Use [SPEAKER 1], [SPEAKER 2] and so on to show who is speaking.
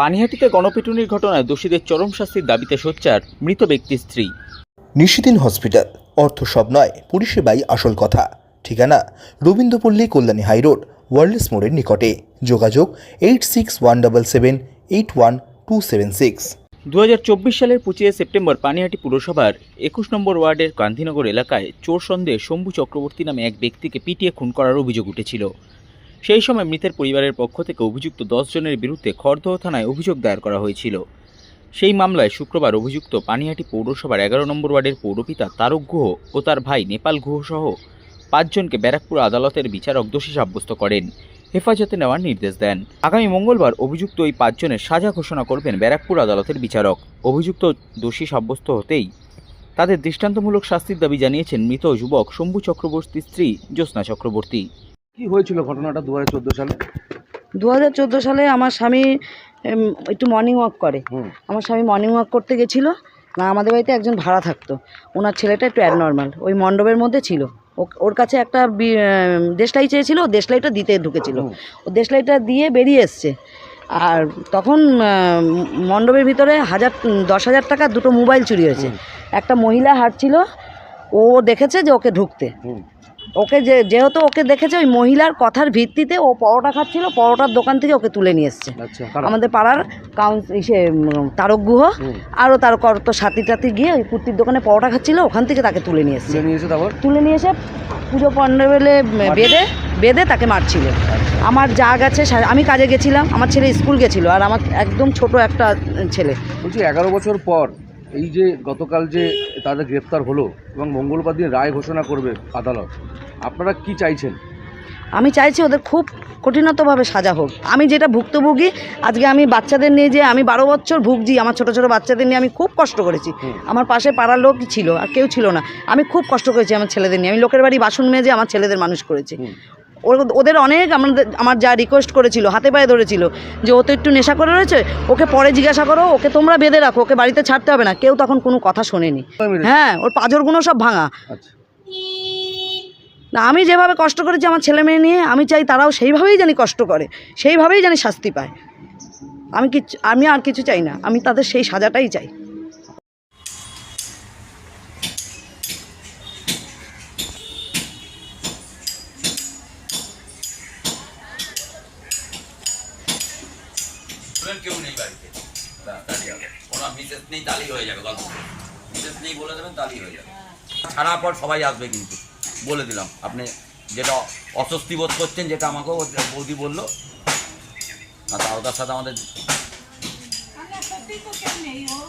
[SPEAKER 1] পানিহাটিতে গণপিটুনির ঘটনায় দোষীদের চরম শাস্তির দাবিতে সোচ্চার মৃত ব্যক্তির স্ত্রী।
[SPEAKER 2] নিশিদিন হসপিটাল। অর্থ সব নয় পরিষেবাই আসল কথা। ঠিকানা রবীন্দ্রপল্লী কল্যাণী হাইরোড ওয়ার্ল্ডস মোড়ের নিকটে। যোগাযোগ eight six one double seven eight one two seven six.
[SPEAKER 1] দু হাজার চব্বিশ সালের পঁচিশে সেপ্টেম্বর পানিহাটি পুরসভার একুশ নম্বর ওয়ার্ডের গান্ধীনগর এলাকায় চোর সন্দেহে শম্ভু চক্রবর্তী নামে এক ব্যক্তিকে পিটিয়ে খুন করার অভিযোগ উঠেছিল। সেই সময় মৃতের পরিবারের পক্ষ থেকে অভিযুক্ত জনের বিরুদ্ধে খড়দহ থানায় অভিযোগ দায়ের করা হয়েছিল। সেই মামলায় শুক্রবার অভিযুক্ত পানিহাটি পৌরসভার এগারো নম্বর ওয়ার্ডের পৌরপিতা তারক গুহ ও তার ভাই নেপাল গুহ সহ পাঁচজনকে ব্যারাকপুর আদালতের বিচারক দোষী সাব্যস্ত করেন। হেফাজতে নেওয়ার নির্দেশ দেন। আগামী মঙ্গলবার অভিযুক্ত ওই পাঁচজনের সাজা ঘোষণা করবেন ব্যারাকপুর আদালতের বিচারক। অভিযুক্ত দোষী সাব্যস্ত হতেই তাদের দৃষ্টান্তমূলক শাস্তির দাবি জানিয়েছেন মৃত যুবক শম্ভু চক্রবর্তীর স্ত্রী জ্যোৎস্না চক্রবর্তী।
[SPEAKER 3] কি হয়েছিল ঘটনাটা দু হাজার চোদ্দ সালে?
[SPEAKER 4] দু হাজার চোদ্দ সালে আমার স্বামী একটু মর্নিং ওয়াক করে।
[SPEAKER 3] হুম।
[SPEAKER 4] আমার স্বামী মর্নিং ওয়াক করতে গেছিল। না আমাদের বাড়িতে একজন ভাড়া থাকতো। ওনার ছেলেটা একটু অ্যাবনর্মাল ওই মণ্ডপের মধ্যে ছিল। ও- ওর কাছে একটা বি- আহ, দেশলাই চেয়েছিল ও দেশলাইটা দিতে ঢুকেছিল। ও দেশলাইটা দিয়ে বেরিয়ে এসছে। আর তখন আহ, মণ্ডপের ভিতরে হাজার দশ হাজার টাকা দুটো মোবাইল চুরি হয়েছে। একটা মহিলা হাঁটছিল ও দেখেছে যে ওকে ঢুকতে। ওকে যে যেহেতু ওকে দেখেছে ওই মহিলার কথার ভিত্তিতে ও পরোটা খাচ্ছিল পরোটার দোকান থেকে ওকে তুলে নিয়ে এসছে।
[SPEAKER 3] আচ্ছা
[SPEAKER 4] আমাদের পাড়ার কাউন্স ইসে তারক গুহ আরও তার কত সাথী টাতি গিয়ে ওই কুর্তির দোকানে পরোটা খাচ্ছিল ওখান থেকে তাকে তুলে নিয়ে এসছে।
[SPEAKER 3] তুলে
[SPEAKER 4] নিয়ে এসে পুজো পণ্ডবেলে বেঁধে বেঁধে তাকে মারছিল। আমার যা গেছে আমি কাজে গেছিলাম আমার ছেলে স্কুল গেছিল আর আমার একদম ছোট একটা ছেলে।
[SPEAKER 3] বলছি এগারো বছর পর এই যে গতকাল যে তাদের গ্রেপ্তার হলো এবং মঙ্গলবার দিন রায় ঘোষণা করবে আদালত আপনারা কি চাইছেন?
[SPEAKER 4] আমি চাইছি ওদের খুব কঠিনতভাবে সাজা হোক। আমি যেটা ভুক্তভোগী আজকে আমি বাচ্চাদের নিয়ে যে আমি বারো বছর ভুগছি আমার ছোট ছোট বাচ্চাদের নিয়ে আমি খুব কষ্ট করেছি। আমার পাশে পাড়ার লোক ছিল আর কেউ ছিল না। আমি খুব কষ্ট করেছি আমার ছেলেদের নিয়ে। আমি লোকের বাড়ি বাসন মেজে আমার ছেলেদের মানুষ করেছি। ওদের অনেক আমাদের আমার যা রিকোয়েস্ট করেছিল হাতে পায়ে ধরেছিল যে ও তো একটু নেশা করে রয়েছে ওকে পরে জিজ্ঞাসা করো ওকে তোমরা বেঁধে রাখো ওকে বাড়িতে ছাড়তে হবে না। কেউ তখন কোনো কথা শোনেনি। হ্যাঁ ওর পাঁজরগুলো সব ভাঙা।
[SPEAKER 3] আচ্ছা।
[SPEAKER 4] না আমি যেভাবে কষ্ট করেছি আমার ছেলে মেয়ে নিয়ে আমি চাই তারাও সেইভাবেই জানি কষ্ট করে সেইভাবেই জানি শাস্তি পায়। আমি কিছু আমি আর কিছু চাই না আমি তাদের সেই সাজাটাই চাই।
[SPEAKER 5] নেই তাহলেই হয়ে যাবে নেই বলে দেবেন হয়ে যাবে ছাড়ার পর সবাই আসবে কিন্তু বলে দিলাম আপনি যেটা অস্বস্তি বোধ করছেন যেটা আমাকেও বৌদি বলল আর তাও তার সাথে আমাদের news